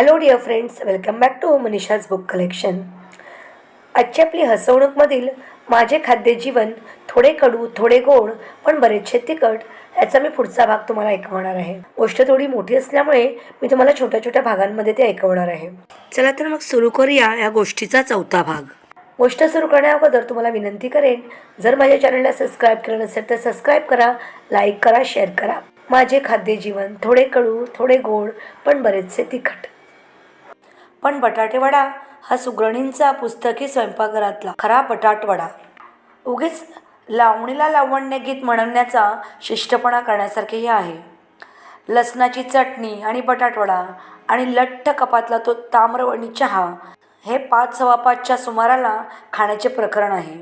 Hello dear friends welcome back to Manisha's book collection आजची आपली हसवणूकमधील माझे खाद्य जीवन थोडे कडू थोडे गोड पण बरेचसे तिखट याचा मी पुढचा भाग तुम्हाला ऐकवणार आहे. गोष्ट थोडी मोठी असल्यामुळे मी तुम्हाला छोट्या छोट्या भागांमध्ये ते ऐकवणार आहे. चला तर मग सुरू करूया या गोष्टीचा चौथा भाग. गोष्ट सुरू करण्याअगोदर तुम्हाला विनंती करेन जर माझ्या चॅनलला सबस्क्राईब केलं नसेल तर सबस्क्राईब करा लाईक करा शेअर करा. माझे खाद्य जीवन थोडे कडू थोडे गोड पण बरेचसे तिखट. पण बटाटेवडा हा सुगरणींचा पुस्तकी स्वयंपाकघरातला खरा बटाटवडा उगीच लावणीला लावण्य गीत म्हणण्याचा शिष्टपणा करण्यासारखेही आहे. लसणाची चटणी आणि बटाटवडा आणि लठ्ठ कपातला तो ताम्रवणी चहा हे पाच सव्वा पाचच्या सुमाराला खाण्याचे प्रकरण आहे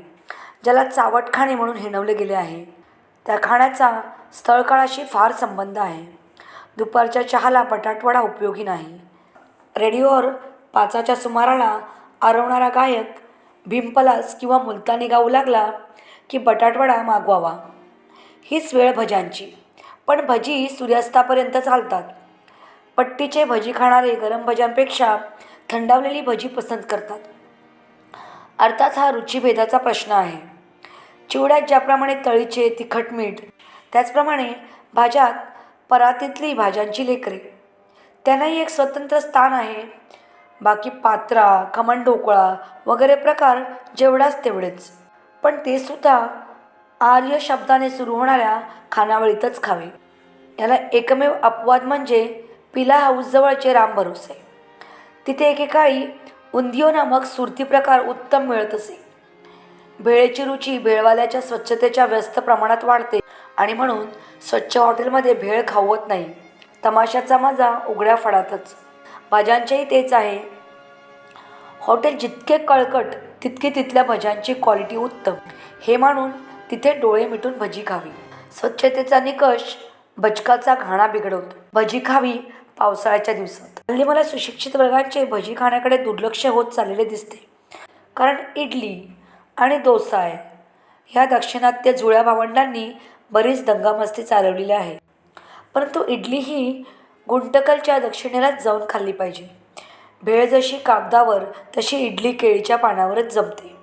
ज्याला चावट खाणे म्हणून हिणवले गेले आहे. त्या खाण्याचा स्थळकाळाशी फार संबंध आहे. दुपारच्या चहाला बटाटवडा उपयोगी नाही. रेडिओवर पाचाच्या सुमाराला आरवणारा गायक भीमपलास किंवा मुलतानी गाऊ लागला की बटाटवडा मागवावा. हीच वेळ भज्यांची. पण भजी सूर्यास्तापर्यंत चालतात. पट्टीचे भजी खाणारे गरम भज्यांपेक्षा थंडावलेली भजी पसंत करतात. अर्थात हा रुचीभेदाचा प्रश्न आहे. चिवड्यात ज्याप्रमाणे तळीचे तिखट मीठ त्याचप्रमाणे भाज्यात परातीतली भाज्यांची लेकरे. त्यांनाही एक स्वतंत्र स्थान आहे. बाकी पात्रा खमण ढोकळा वगैरे प्रकार जेवढाच तेवढेच. पण ते सुद्धा आर्य शब्दाने सुरू होणाऱ्या खानावळीतच खावे. याला एकमेव अपवाद म्हणजे पिला हाऊसजवळचे राम भरोसे. तिथे एकेकाळी उंदियो नामक सुरती प्रकार उत्तम मिळत असे. भेळेची रुची भेळवाल्याच्या स्वच्छतेच्या व्यस्त प्रमाणात वाढते आणि म्हणून स्वच्छ हॉटेलमध्ये भेळ खावत नाही. तमाशाचा मजा उघड्या फडातच भाज्यांचेही तेच आहे. हॉटेल जितके कळकट तितकी तिथल्या भज्यांची क्वालिटी उत्तम. हे मानून तिथे डोळे मिटून भजी खावी. स्वच्छतेचा निकष बचकाचा घाणा बिघडवतो. भजी खावी पावसाळ्याच्या दिवसात. हल्ली मला सुशिक्षित वर्गांचे भजी खाण्याकडे दुर्लक्ष होत चाललेले दिसते. कारण इडली आणि डोसाय ह्या दक्षिणात्य जुळ्या भावंडांनी बरीच दंगामस्ती चालवलेली आहे. परंतु इडली ही गुंटकलच्या दक्षिणेलाच जाऊन खाल्ली पाहिजे. भेळ जशी कागदावर तशी इडली केळीच्या पानावरच जमते.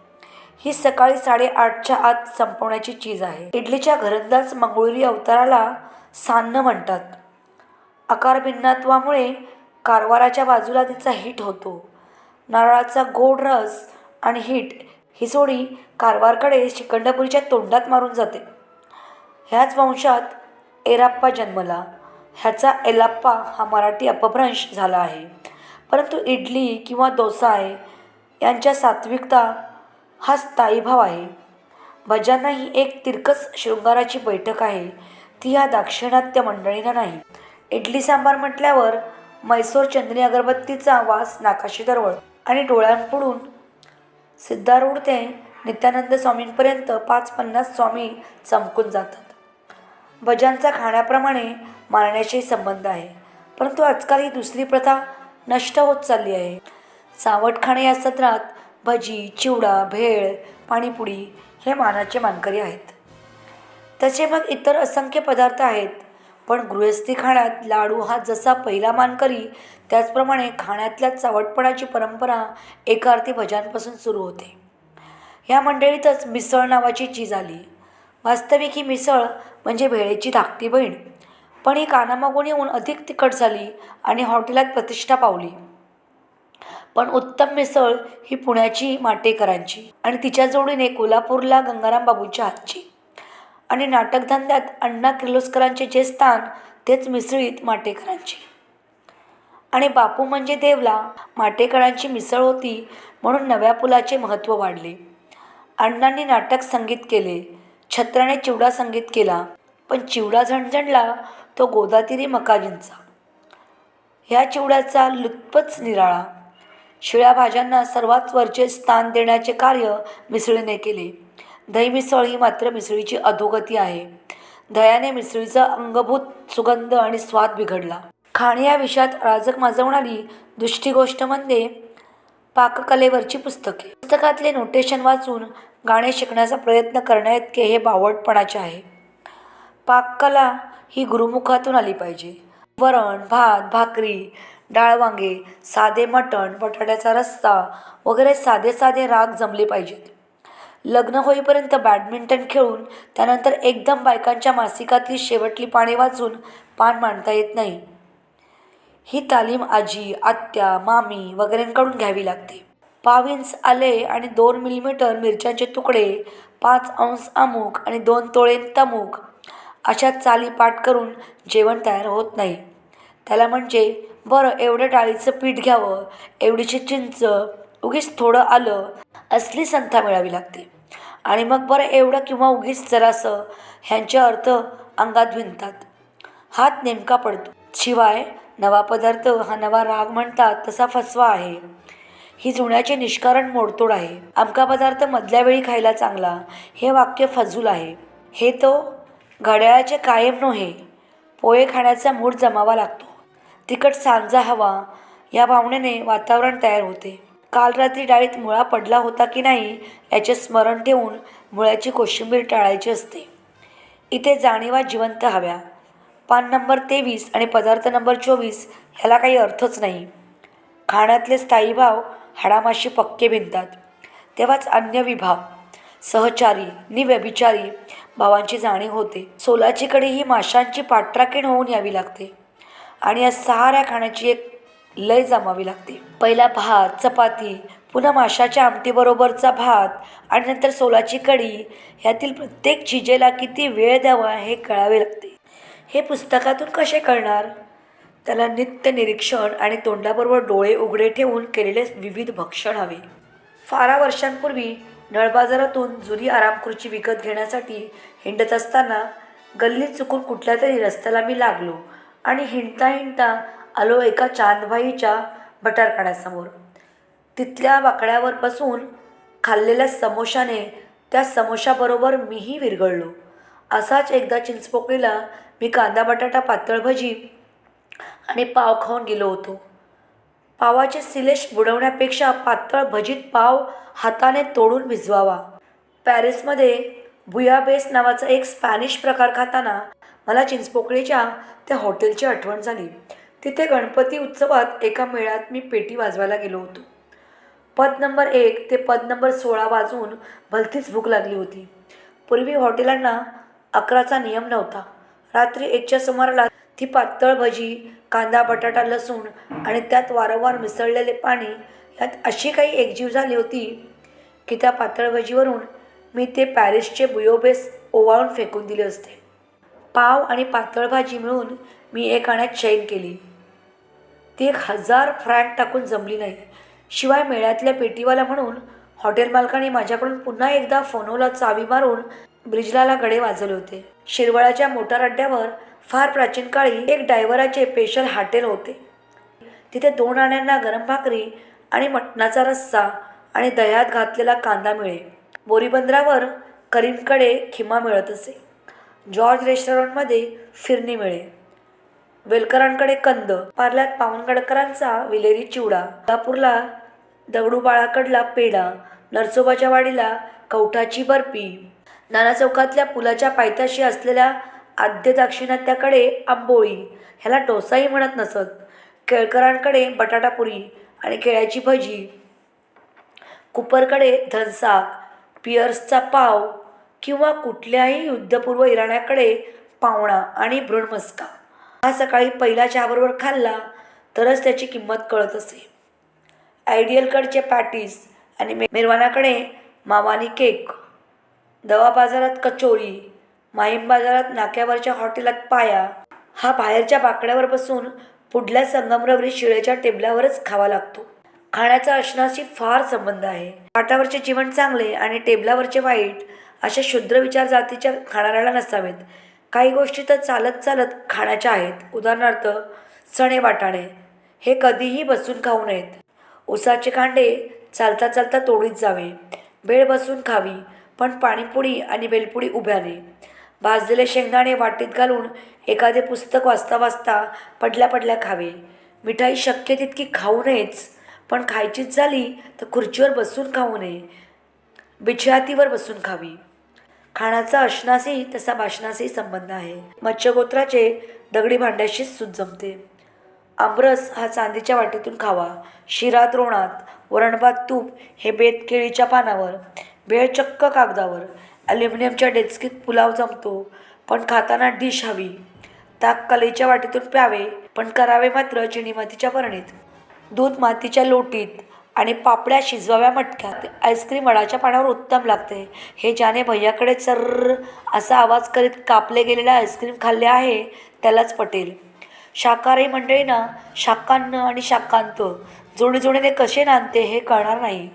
ही सकाळी साडेआठच्या आत संपवण्याची चीज आहे. इडलीच्या घरंदाज मंगळुरी अवताराला सान्न म्हणतात. आकारभिन्नत्वामुळे कारवाराच्या बाजूला तिचा हिट होतो. नारळाचा गोड रस आणि हिट ही जोडी कारवारकडे शिकंडपुरीच्या तोंडात मारून जाते. ह्याच वंशात एराप्पा जन्मला. ह्याचा एलाप्पा हा मराठी अपभ्रंश झाला आहे. परंतु इडली किंवा डोसाय यांच्या सात्विकता हा स्थायीभाव आहे. भजांना ही एक तिरकस शृंगाराची बैठक आहे ती ह्या दाक्षिणात्य मंडळीला नाही. इडली सांबार म्हटल्यावर मैसूर चंदनी अगरबत्तीचा वास नाकाशी दरवळ आणि डोळ्यांपुढून सिद्धारूढ ते नित्यानंद स्वामींपर्यंत पाच पन्नास स्वामी चमकून जातात. भज्यांचा खाण्याप्रमाणे मारण्याशी संबंध आहे. परंतु आजकाल ही दुसरी प्रथा नष्ट होत चालली आहे. सावट खाणे या सत्रात भजी चिवडा भेळ पाणीपुडी हे मानाचे मानकरी आहेत. तसे मग इतर असंख्य पदार्थ आहेत पण गृहस्थी खाण्यात लाडू हा जसा पहिला मानकरी त्याचप्रमाणे खाण्यातल्या चावटपणाची परंपरा एका अर्थी भज्यांपासून सुरू होते. ह्या मंडळीतच मिसळ नावाची चीज आली. वास्तविक ही मिसळ म्हणजे भेळेची धाकटी बहीण. पण ही कानामागून येऊन अधिक तिखट झाली आणि हॉटेलात प्रतिष्ठा पावली. पण उत्तम मिसळ ही पुण्याची माटेकरांची आणि तिच्या जोडीने कोल्हापूरला गंगाराम बाबूंच्या हातची. आणि नाटकधंद्यात अण्णा किर्लोस्करांचे जे स्थान तेच मिसळीत माटेकरांची. आणि बापू म्हणजे देवला माटेकरांची मिसळ होती म्हणून नव्या पुलाचे महत्त्व वाढले. अण्णांनी नाटक संगीत केले. छत्राने चिवडा संगीत केला पण चिवडा झणझणला तो गोदातिरी मकाजींचा ह्या चिवड्याचा लुत्पच निराळा. शिळ्या भाज्यांना सर्वात वरचे स्थान देण्याचे कार्य मिसळीने केले. दही मिसळ ही मात्र मिसळीची अधोगती आहे. दह्याने मिसळीचा अंगभूत सुगंध आणि स्वाद बिघडला. खाणे या विषयात अराजक माजवणारी दुष्टी गोष्ट म्हणजे पाककलेवरची पुस्तके. पुस्तकातले नोटेशन वाचून गाणे शिकण्याचा प्रयत्न करण्याइतके हे बावटपणाचे आहे. पाककला ही गुरुमुखातून आली पाहिजे. वरण भात भाकरी डाळ वांगे साधे मटण बटाट्याचा रस्सा वगैरे साधे साधे राग जमले पाहिजेत. लग्न होईपर्यंत बॅडमिंटन खेळून त्यानंतर एकदम बायकांच्या मासिकातली शेवटली पाने वाचून पान मांडता येत नाही. ही तालीम आजी आत्या मामी वगैरेंकडून घ्यावी लागते. पाविन्स आले आणि दोन मिलीमीटर मिरच्यांचे तुकडे पाच अंश अमुक आणि दोन तोळे तमुक अशा चाली पाठ करून जेवण तयार होत नाही. त्याला म्हणजे बरं एवढं डाळीचं पीठ घ्यावं एवढीशी चिंच उगीच थोडं आलं असली संथा मिळावी लागते. आणि मग बरं एवढं किंवा उगीच जरासं ह्यांचे अर्थ अंगात भिनतात हात नेमका पडतो. शिवाय नवा पदार्थ हा नवा राग म्हणतात तसा फसवा आहे. ही जुन्याचे निष्कारण मोडतोड आहे. आमका पदार्थ मधल्या वेळी खायला चांगला हे वाक्य फजूल आहे. हे तो घड्याळाचे कायम नव्हे पोहे खाण्याचा मूड जमावा लागतो. तिखट सांजा हवा या भावनेने वातावरण तयार होते. काल रात्री डाळीत मुळा पडला होता की नाही याचे स्मरण ठेवून मुळ्याची कोशिंबीर टाळायची असते. इथे जाणीवा जिवंत हव्या. पान नंबर तेवीस आणि पदार्थ नंबर चोवीस ह्याला काही अर्थच नाही. खाण्यातले स्थायी भाव हाडामाशी पक्के भिनतात तेव्हाच अन्य विभाव सहचारी नि व्यभिचारी भावांची जाणीव होते. सोलाचीकडे ही माशांची पाठराखीण होऊन यावी लागते आणि या सहाऱ्या खाण्याची एक लय जमावी लागते. पहिला भात चपाती पुन्हा माशाच्या आमटीबरोबरचा भात आणि नंतर सोलाची कढी ह्यातील प्रत्येक चिजेला किती वेळ द्यावा हे कळावे लागते. हे पुस्तकातून कसे कळणार? त्याला नित्य निरीक्षण आणि तोंडाबरोबर डोळे उघडे ठेवून केलेले विविध भक्षण हवे. फारा वर्षांपूर्वी नळबाजारातून जुनी आरामखुर्ची विकत घेण्यासाठी हिंडत असताना गल्लीत चुकून कुठल्या तरी रस्त्याला मी लागलो आणि हिंडता हिंडता आलो एका चांदभाईच्या भटारखान्यासमोर तिथल्या बाकड्यावर बसून खाल्लेल्या समोशाने त्या समोशाबरोबर मीही विरघळलो. असाच एकदा चिंचपोकळीला मी कांदा बटाटा पातळ भजी आणि पाव खाऊन गेलो होतो. पावाचे सिलेश बुडवण्यापेक्षा पातळ भजीत पाव हाताने तोडून भिजवावा. पॅरिसमध्ये बुयाबेस नावाचा एक स्पॅनिश प्रकार खाताना मला चिंचपोकळीच्या त्या हॉटेलची आठवण झाली. तिथे गणपती उत्सवात एका मेळ्यात मी पेटी वाजवायला गेलो होतो. पद नंबर एक ते पद नंबर सोळा वाजून भलतीच भूक लागली होती. पूर्वी हॉटेलांना अकराचा नियम नव्हता. रात्री एकच्या सुमाराला ती पातळ भजी कांदा बटाटा लसूण आणि त्यात वारंवार मिसळलेले पाणी यात अशी काही एकजीव झाली होती की त्या पातळ भजीवरून मी ते पॅरिसचे बुयोबेस ओवाळून फेकून दिले असते. पाव आणि पातळ भाजी मिळून मी एक आण्यात चैन केली. ती एक हजार फ्रँक टाकून जमली नाही. शिवाय मेळ्यातल्या पेटीवाला म्हणून हॉटेल मालकाने माझ्याकडून पुन्हा एकदा फोनोला चावी मारून ब्रिजलाला गडे वाजवले होते. शिरवळाच्या मोटार अड्ड्यावर फार प्राचीन काळी एक डायव्हराचे स्पेशल हॉटेल होते. तिथे दोन आण्यांना गरम भाकरी आणि मटणाचा रस्सा आणि दह्यात घातलेला कांदा मिळे. बोरीबंदरावर करीमकडे खिमा मिळत असे. जॉर्ज रेस्टॉरंटमध्ये फिरणी मिळे. वेलकरांकडे कंद पार्ल्यात पावनगडकरांचा विलेरी चिवडा कोल्हापूरला दगडूबाळाकडला पेढा नरसोबाच्या वाडीला कवठाची बर्फी नाना चौकातल्या पुलाच्या पायथ्याशी असलेल्या आद्य दाक्षिणात्याकडे आंबोळी. ह्याला डोसाही म्हणत नसत. केळकरांकडे बटाटापुरी आणि केळ्याची भजी. कुपरकडे धनसाक पियर्सचा पाव किंवा कुठल्याही युद्धपूर्व इराण्याकडे पावणा आणि भ्रूणमस्का. हा सकाळी पहिला चहाबरोबर खाल्ला तरच त्याची किंमत कळत असे. आयडियलकडचे पॅटीस आणि मे मावानी केक. दवा बाजारात कचोरी. माहीम बाजारात नाक्यावरच्या हॉटेलात पाया. हा बाहेरच्या बाकड्यावर बसून पुढल्या संगमरवरी शिळेच्या टेबलावरच खावा लागतो. खाण्याचा अशनाशी फार संबंध आहे. पाटावरचे जीवन चांगले आणि टेबलावरचे वाईट अशा शुद्र विचार जातीच्या खाणाऱ्याला नसावेत. काही गोष्टी तर चालत चालत खाण्याच्या आहेत. उदाहरणार्थ चणे वाटाणे. हे कधीही बसून खाऊ नयेत. उसाचे कांडे चालता चालता तोडीत जावे. बेळ बसून खावी पण पाणीपुडी आणि बेलपुडी उभ्याने. भाजलेले शेंगदाणे वाटीत घालून एखादे पुस्तक वाचता वाचता पडल्या पडल्या खावे. मिठाई शक्य तितकी खाऊ नयेच पण खायचीच झाली तर खुर्चीवर बसून खाऊ नये. बिछातीवर बसून खावी. खाण्याचा अशनाशी तसा भाषणाशी संबंध आहे. मत्स्यगोत्राचे दगडी भांड्याशीच सूत जमते. आमरस हा चांदीच्या वाटीतून खावा. शिरा द्रोणात वरणभात तूप हे बेत केळीच्या पानावर भेळ चक्क कागदावर ॲल्युमिनियमच्या डेचकीत पुलाव जमतो पण खाताना डिश हवी. ताक कलेच्या वाटीतून प्यावे पण करावे मात्र चिनी मातीच्या भरणीत दूध मातीच्या लोटीत आणि पापड्या शिजवाव्या मटक्यात आईस्क्रीम वडाच्या पाण्यावर उत्तम लागते. हे ज्याने भैयाकडे चर्र असा आवाज करीत कापले गेलेले आईस्क्रीम खाल्ले आहे त्यालाच पटेल. शाकाहारी मंडळींना शाकान्न आणि शाकांत जोडीजोडीने कसे नांदते हे कळणार नाही.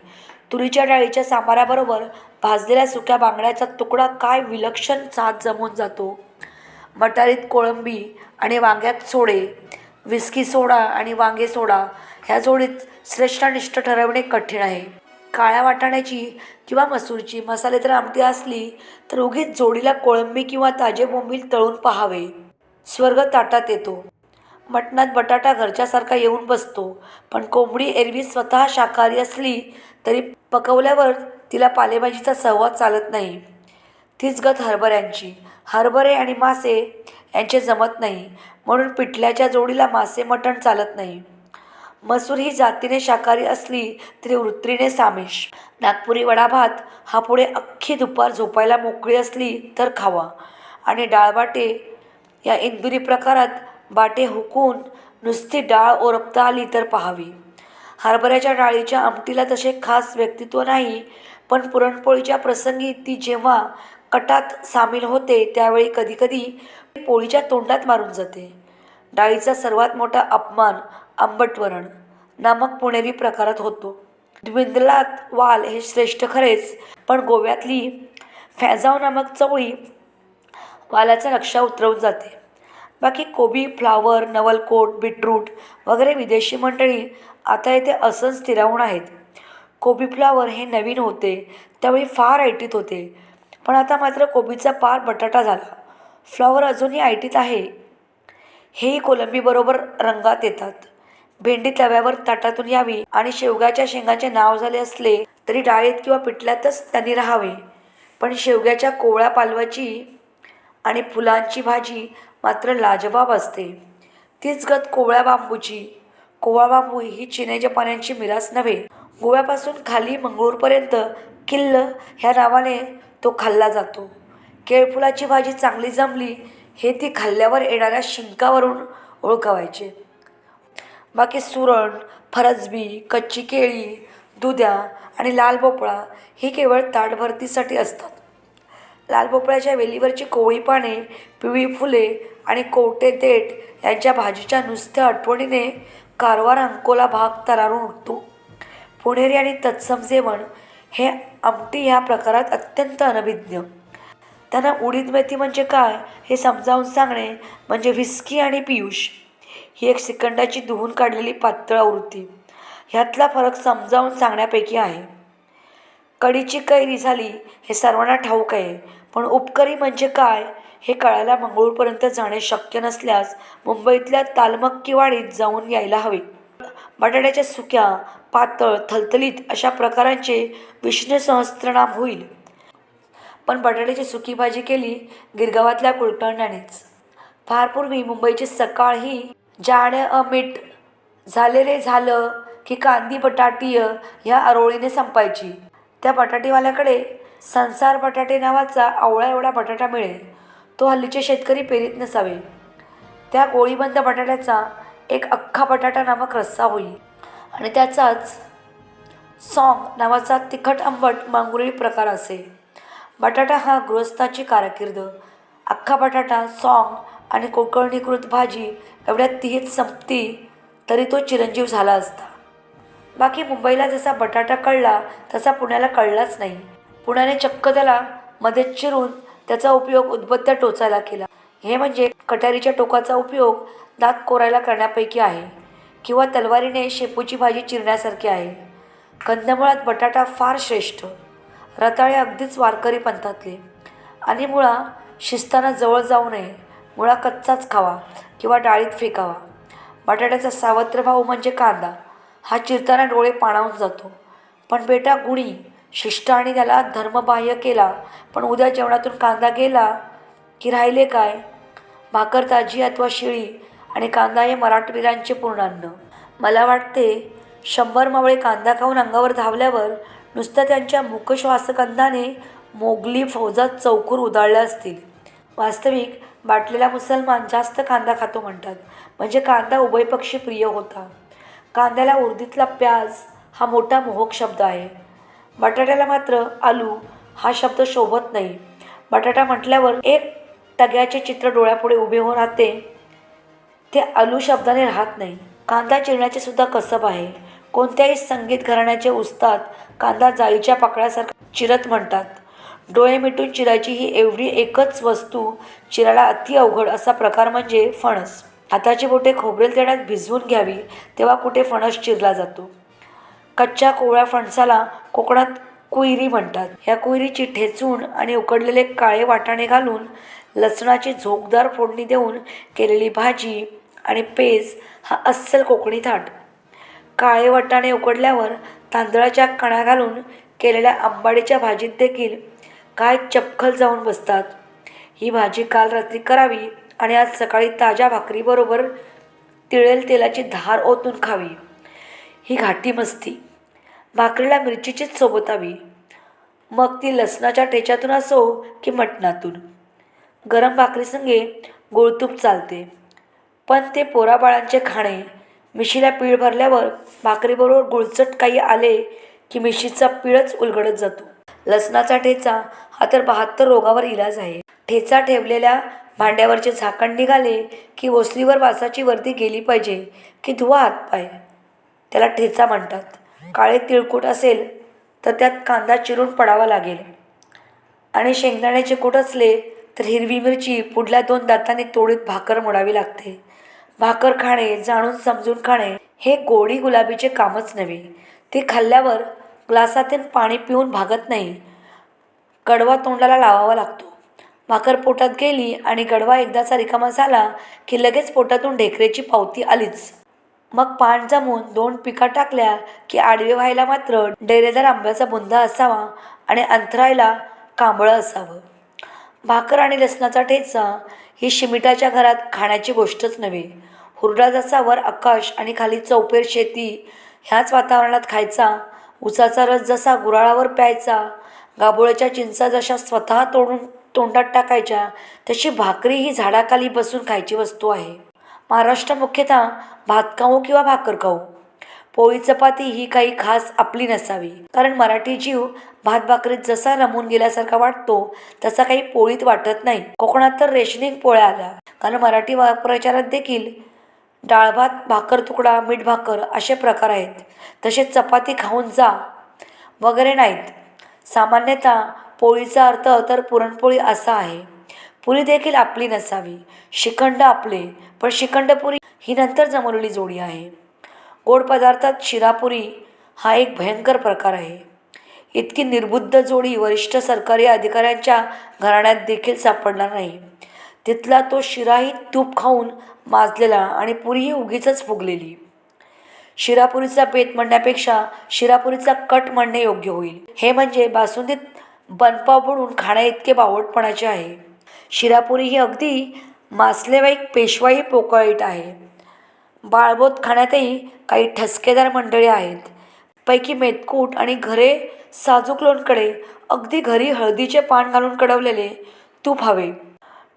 तुरीच्या डाळीच्या सांबाराबरोबर भाजलेल्या सुक्या बांगड्याचा तुकडा काय विलक्षण साथ जमून जातो? मटारीत कोळंबी आणि वांग्यात सोडे विस्की सोडा आणि वांगे सोडा ह्या जोडीत श्रेष्ठानिष्ठ ठरवणे कठीण आहे. काळ्या वाटाण्याची किंवा मसूरची मसाले तर आमटी असली तर उगीच जोडीला कोळंबी किंवा ताजे बोंबील तळून पहावे. स्वर्ग ताटात येतो. मटणात बटाटा घरच्यासारखा येऊन बसतो. पण कोंबडी एरवी स्वतः शाकाहारी असली तरी पकवल्यावर तिला पालेभाजीचा सहवाद चालत नाही. तीच गत हरभऱ्यांची. हरभरे आणि मासे यांचे जमत नाही. म्हणून पिठल्याच्या जोडीला मासे मटण चालत नाही. मसूर ही जातीने शाकाहारी असली तरी वृत्तीने सामिष नागपुरी वडाभात हा पुढे अख्खी दुपार झोपायला मोकळी असली तर खावा. आणि डाळबाटे या इंदुरी प्रकारात बाटे हुकून नुसती डाळ ओरपता आली तर पहावी. हरभऱ्याच्या डाळीच्या आमटीला तसे खास व्यक्तित्व नाही पण पुरणपोळीच्या प्रसंगी ती जेव्हा कटात सामील होते त्यावेळी कधीकधी पोळीच्या तोंडात मारून जाते. डाळीचा सर्वात मोठा अपमान आंबटवरण नामक पुणेरी प्रकारात होतो. द्विंदलात वाल हे श्रेष्ठ खरेच पण गोव्यातली फॅजाव नामक चवळी वालाचा नक्षा उतरवून जाते. बाकी कोबी फ्लावर नवलकोट बीटरूट वगैरे विदेशी मंडळी आता येथे असंच स्थिरावून आहेत. कोबी फ्लावर हे नवीन होते त्यावेळी फार ऐटीत होते. पण आता मात्र कोबीचा पार बटाटा झाला. फ्लावर अजूनही ऐटीत आहे. हेही कोलंबीबरोबर रंगात येतात. भेंडी तव्यावर ताटातून यावी आणि शेवग्याच्या शेंगाचे नाव झाले असले तरी डाळीत किंवा पिठल्यातच त्यांनी राहावे. पण शेवग्याच्या कोवळ्या पालवाची आणि फुलांची भाजी मात्र लाजवाब असते. तीच गत कोवळ्या बांबूची. कोवळा बांबू ही चिनेच्या पाण्याची मिरास नव्हे. गोव्यापासून खाली मंगळूरपर्यंत किल्ल ह्या नावाने तो खाल्ला जातो. केळफुलाची भाजी चांगली जमली हे ती खाल्ल्यावर येणाऱ्या शिंकावरून ओळखावायचे. बाकी सुरण फरसबी कच्ची केळी दुध्या आणि लाल भोपळा ही केवळ ताटभरतीसाठी असतात. लाल भोपळ्याच्या वेलीवरची कोवळी पाने पिवळी फुले आणि कोवटे देठ यांच्या भाजीच्या नुसत्या आठवणीने कारवार अंकोला भाग तरारून उठतो. पुणेरी आणि तत्सम जेवण हे आमटी ह्या प्रकारात अत्यंत अनभिज्ञ. त्यांना उडीद मेथी म्हणजे काय हे समजावून सांगणे म्हणजे व्हिस्की आणि पियुष. ही एक सिकंडाची धुवून काढलेली पातळ आवृत्ती. ह्यातला फरक समजावून सांगण्यापैकी आहे. कडीची कैरी झाली हे सर्वांना ठाऊक आहे. पण उपकरी म्हणजे काय हे कळायला मंगळूरपर्यंत जाणे शक्य नसल्यास मुंबईतल्या तालमक्की वाडीत जाऊन यायला हवे. बटाट्याच्या सुक्या पातळ थलथलीत अशा प्रकारांचे विष्णू सहस्त्रनाम होईल. पण बटाट्याची सुकी भाजी केली गिरगावातल्या कुलकर्ण्यानेच फार पूर्वी मुंबईची सकाळ ही जाण्या अमिट झाले रे झालं की कांदी बटाटीय ह्या आरोळीने संपायची. त्या बटाटेवाल्याकडे संसार बटाटे नावाचा आवळा एवढा बटाटा मिळेल तो हल्लीचे शेतकरी पेरीत नसावे. त्या गोळीबंद बटाट्याचा एक अख्खा बटाटा नामक रस्सा होई आणि त्याचाच सॉंग नावाचा तिखट आंबट मांगुरी प्रकार असे. बटाटा हा गृहस्थाची कारकीर्द. अख्खा बटाटा सॉंग आणि कोकणीकृत भाजी एवढ्या तिहीत संपती तरी तो चिरंजीव झाला असता. बाकी मुंबईला जसा बटाटा कळला तसा पुण्याला कळलाच नाही. पुण्याने चक्क त्याला मध्येच चिरून त्याचा उपयोग उद्बत्त्या टोचायला केला. हे म्हणजे कटारीच्या टोकाचा उपयोग दात कोरायला करण्यापैकी आहे किंवा तलवारीने शेपूची भाजी चिरण्यासारखी आहे. कंदमुळात बटाटा फार श्रेष्ठ. रताळे अगदीच वारकरी पंथातले. आणि मुळा शिस्ताना जवळ जाऊ नये. मुळा कच्चाच खावा किंवा डाळीत फेकावा. बटाट्याचा सावत्र भाऊ म्हणजे कांदा. हा चिरताना डोळे पाणावून जातो. पण बेटा गुणी शिष्ट आणि त्याला धर्मबाह्य केला. पण उद्या जेवणातून कांदा गेला की राहिले काय? भाकर ताजी अथवा शिळी आणि कांदा हे मराठवीरांचे पूर्णान्न. मला वाटते शंभर मावळे कांदा खाऊन अंगावर धावल्यावर नुसतं त्यांच्या मुखश्वासकंदाने मोगली फौजात चौकूर उधाळल्या असतील. वास्तविक बाटलेला मुसलमान जास्त कांदा खातो म्हणतात. म्हणजे कांदा उभयपक्षी प्रिय होता. कांद्याला उर्दीतला प्याज हा मोठा मोहक शब्द आहे. बटाट्याला मात्र आलू हा शब्द शोभत नाही. बटाटा म्हटल्यावर एक तग्याचे चित्र डोळ्यापुढे उभे होऊन राहते. ते आलू शब्दाने राहत नाही. कांदा चिरण्याचे सुद्धा कसब आहे. कोणत्याही संगीत घराण्याचे उस्ताद कांदा जाळीच्या पाकळ्यासारखा चिरत म्हणतात. डोळे मिटून चिरायची ही एवढी एकच वस्तू चिरायला अति अवघड असा प्रकार म्हणजे फणस. हाताची बोटे खोबरेल तेलात भिजवून घ्यावी तेव्हा कुठे फणस चिरला जातो. कच्च्या कोवळ्या फणसाला कोकणात कुयरी म्हणतात. ह्या कुयरीची ठेचून आणि उकडलेले काळे वाटाणे घालून लसणाची झोकदार फोडणी देऊन केलेली भाजी आणि पेज हा अस्सल कोकणी थाट. काळे वाटाणे उकडल्यावर तांदळाच्या कणा घालून केलेल्या आंबाडीच्या भाजीत देखील काय चपखल जाऊन बसतात. ही भाजी काल रात्री करावी आणि आज सकाळी ताज्या भाकरीबरोबर तिळेल तेलाची धार ओतून खावी. ही घाटी मस्ती. भाकरीला मिरचीचीच सोबत हवी. मग ती लसणाच्या ठेच्यातून असो की मटणातून. गरम भाकरीसंगे गोळतूप चालते. पण ते पोराबाळांचे खाणे. मिशीला पीळ भरल्यावर भाकरीबरोबर गुळचट काही आले की मिशीचा पीळच उलगडत जातो. लसणाचा ठेचा हा तर बहात्तर रोगावर इलाज आहे. ठेचा ठेवलेल्या भांड्यावरचे झाकण निघाले की ओसरीवर वासाची वर्दी गेली पाहिजे की धुवा हातपाय त्याला ठेचा म्हणतात. काळे तिळकूट असेल तर त्यात कांदा चिरून पडावा लागेल. आणि शेंगदाण्याचे कूट असले तर हिरवी मिरची पुढल्या दोन दातांनी तोडीत भाकर मोडावी लागते. भाकर खाणे जाणून समजून खाणे हे गोडी गुलाबीचे कामच नव्हे. ते खाल्ल्यावर ग्लासातून पाणी पिऊन भागत नाही. कडवा तोंडाला लावावा लागतो. भाकर पोटात गेली आणि गडवा एकदाचा रिकामा झाला की लगेच पोटातून ढेकरेची पावती आलीच. मग पान जमून दोन पिका टाकल्या की आडवे व्हायला मात्र डेरेदार आंब्याचा बुंदा असावा आणि अंथरायला कांबळं असावं. भाकर आणि लसणाचा ठेचा ही शिमिटाच्या घरात खाण्याची गोष्टच नव्हे. हुरडा जसा वर आकाश आणि खाली चौपेर शेती ह्याच वातावरणात खायचा उसाचा रस जसा गुराळावर प्यायचा गाभोळ्याच्या चिंचा जशा स्वतः तोडून तोंडात टाकायच्या तशी भाकरी ही झाडाखाली बसून खायची वस्तू आहे. महाराष्ट्र मुख्यतः भात खाऊ किंवा भाकर खाऊ. पोळी चपाती ही काही खास आपली नसावी. कारण मराठी जीव भात भाकरीत जसा रमून गेल्यासारखा वाटतो तसा काही पोळीत वाटत नाही. कोकणात तर रेशनिंग पोळ्या आल्या. कारण मराठी वाक्प्रचारात देखील डाळ भात भाकर तुकडा मीठ भाकर असे प्रकार आहेत. तसेच चपाती खाऊन जा वगैरे नाहीत. सामान्यतः पोळीचा अर्थ तर पुरणपोळी असा आहे. पुरी देखील आपली नसावी. शिखंड आपले पण शिखंडपुरी ही नंतर जमवलेली जोडी आहे. गोड पदार्थात शिरापुरी हा एक भयंकर प्रकार आहे. इतकी निर्बुद्ध जोडी वरिष्ठ सरकारी अधिकाऱ्यांच्या घराण्यात देखील सापडणार नाही. तिथला तो शिराही तूप खाऊन माजलेला आणि पुरीही उगीच फुगलेली. शिरापुरीचा पेत म्हणण्यापेक्षा शिरापुरीचा कट म्हणणे योग्य होईल. हे म्हणजे बासुंदीत बनपाव बुडून खाण्याइतके बावटपणाचे आहे. शिरापुरी ही अगदी मासलेवाईक पेशवाई पोकळीट आहे. बाळबोत खाण्यातही काही ठसकेदार मंडळी आहेत. पैकी मेतकूट आणि घरे साजूक लोणकडे अगदी घरी हळदीचे पान घालून कडवलेले तूप हवे.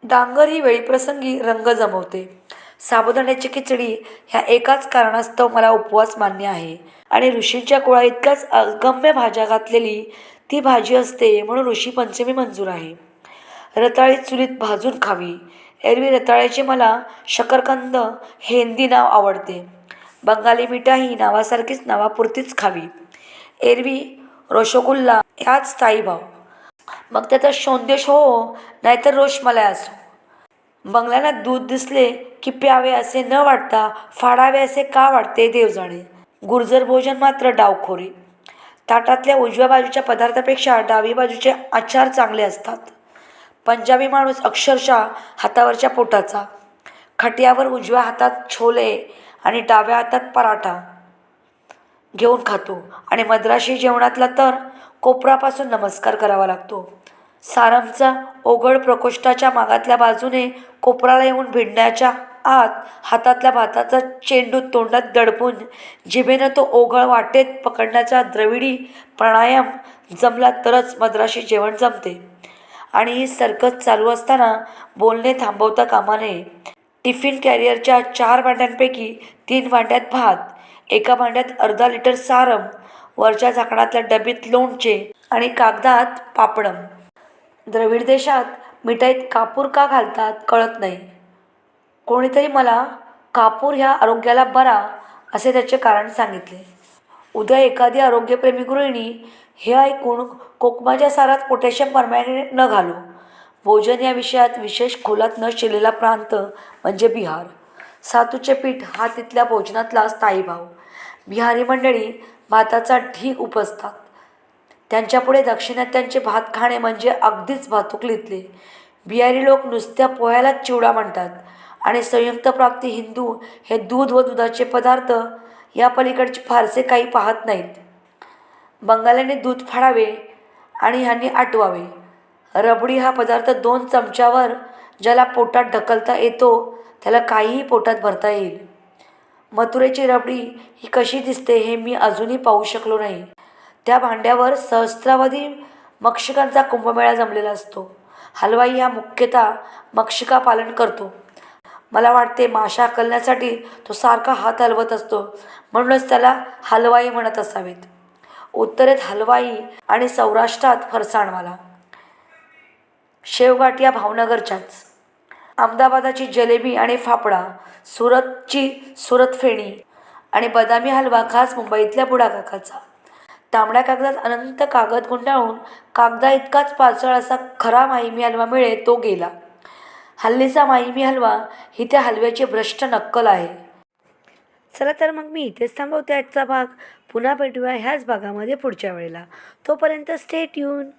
डांगर ही वेळीप्रसंगी रंग जमवते. साबुदाण्याची खिचडी ह्या एकाच कारणास्तव मला उपवास मान्य आहे. आणि ऋषींच्या कुळा इतक्याच अगम्य भाज्या घातलेली ती भाजी असते म्हणून ऋषी पंचमी मंजूर आहे. रताळी चुलीत भाजून खावी. एरवी रताळ्याचे मला शकरकंद हे हिंदी नाव आवडते. बंगाली मिठा ही नावासारखीच नावापुरतीच खावी. एरवी रोशोगुल्ला ह्याच स्थायी भाव. मग त्याचा शोंदेश हो नाहीतर रोषमलाय असो बंगल्यांना दूध दिसले की प्यावे असे न वाटता फाडावे असे का वाटते देव जाणे गुर्जर भोजन मात्र डावखोरी. ताटातल्या उजव्या बाजूच्या पदार्थापेक्षा डावी बाजूचे आचार चांगले असतात. पंजाबी माणूस अक्षरशः हातावरच्या पोटाचा. खटियावर उजव्या हातात छोले आणि डाव्या हातात पराठा घेऊन खातो आणि मद्राशी जेवणातला तर कोपरापासून नमस्कार करावा लागतो. सारमचा ओघळ प्रकोष्ठाच्या मागातल्या बाजूने कोपराला येऊन भिडण्याच्या आत हातातल्या भाताचा चेंडू तोंडात दडपून जिभेनं तो ओघळ वाटेत पकडण्याचा द्रविडी प्राणायाम जमला तरच मद्राशी जेवण जमते. आणि ही सरकत चालू असताना बोलणे थांबवता कामा नये. टिफिन कॅरियरच्या चार भांड्यांपैकी तीन भांड्यात भात एका भांड्यात अर्धा लिटर सारम वरच्या झाकणातल्या डबीत लोणचे आणि कागदात पापडम. द्रविड देशात मिठाईत कापूर का घालतात कळत नाही. कोणीतरी मला कापूर ह्या आरोग्याला बरा असे त्याचे कारण सांगितले. उद्या एखादी आरोग्यप्रेमी गृहिणी हे ऐकून कोकमाच्या सारात पोटॅशियम परमॅनेट न घालू. भोजन या विषयात विशेष खोलात न शिरलेला प्रांत म्हणजे बिहार. सातूचे पीठ हा तिथल्या भोजनातला स्थायी भाव. बिहारी मंडळी भाताचा ढीग उपसतात. त्यांच्यापुढे दक्षिणात्यांचे भात खाणे म्हणजे अगदीच भातुकलीतले बिहारी लोक नुसत्या पोह्यालाच चिवडा म्हणतात. आणि संयुक्त प्राप्ती हिंदू हे दूध व दुधाचे पदार्थ या पलीकडचे फारसे काही पाहत नाहीत. बंगाल्याने दूध फाडावे आणि ह्यांनी आटवावे. रबडी हा पदार्थ दोन चमच्यावर ज्याला पोटात ढकलता येतो त्याला काहीही पोटात भरता येईल. मथुरेची रबडी ही कशी दिसते हे मी अजूनही पाहू शकलो नाही. त्या भांड्यावर सहस्रावधी मक्षिकांचा कुंभमेळा जमलेला असतो. हलवाई हा मुख्यतः मक्षिका पालन करतो. मला वाटते माशा कलण्यासाठी तो सारखा हात हलवत असतो. म्हणूनच त्याला हलवाई म्हणत असावेत. उत्तरेत हलवाई आणि सौराष्ट्रात फरसाणवाला शेवगाठ या भावनगरच्याच. अहमदाबादाची जलेबी आणि फाफडा सुरतची सुरत फेणी आणि बदामी हलवा खास मुंबईतल्या बुडाकाकाचा तांबड्या कागदात अनंत कागद गुंडाळून कागदा इतकाच पाचळ असा खरा माहिमी हलवा मिळे तो गेला. हल्लीचा माहिमी हलवा ही त्या हलव्याची भ्रष्ट नक्कल आहे. चला तर मग मी इथेच थांबवते आजचा भाग. पुन्हा भेटूया ह्याच भागामध्ये पुढच्या वेळेला. तोपर्यंत स्टेट ट्यून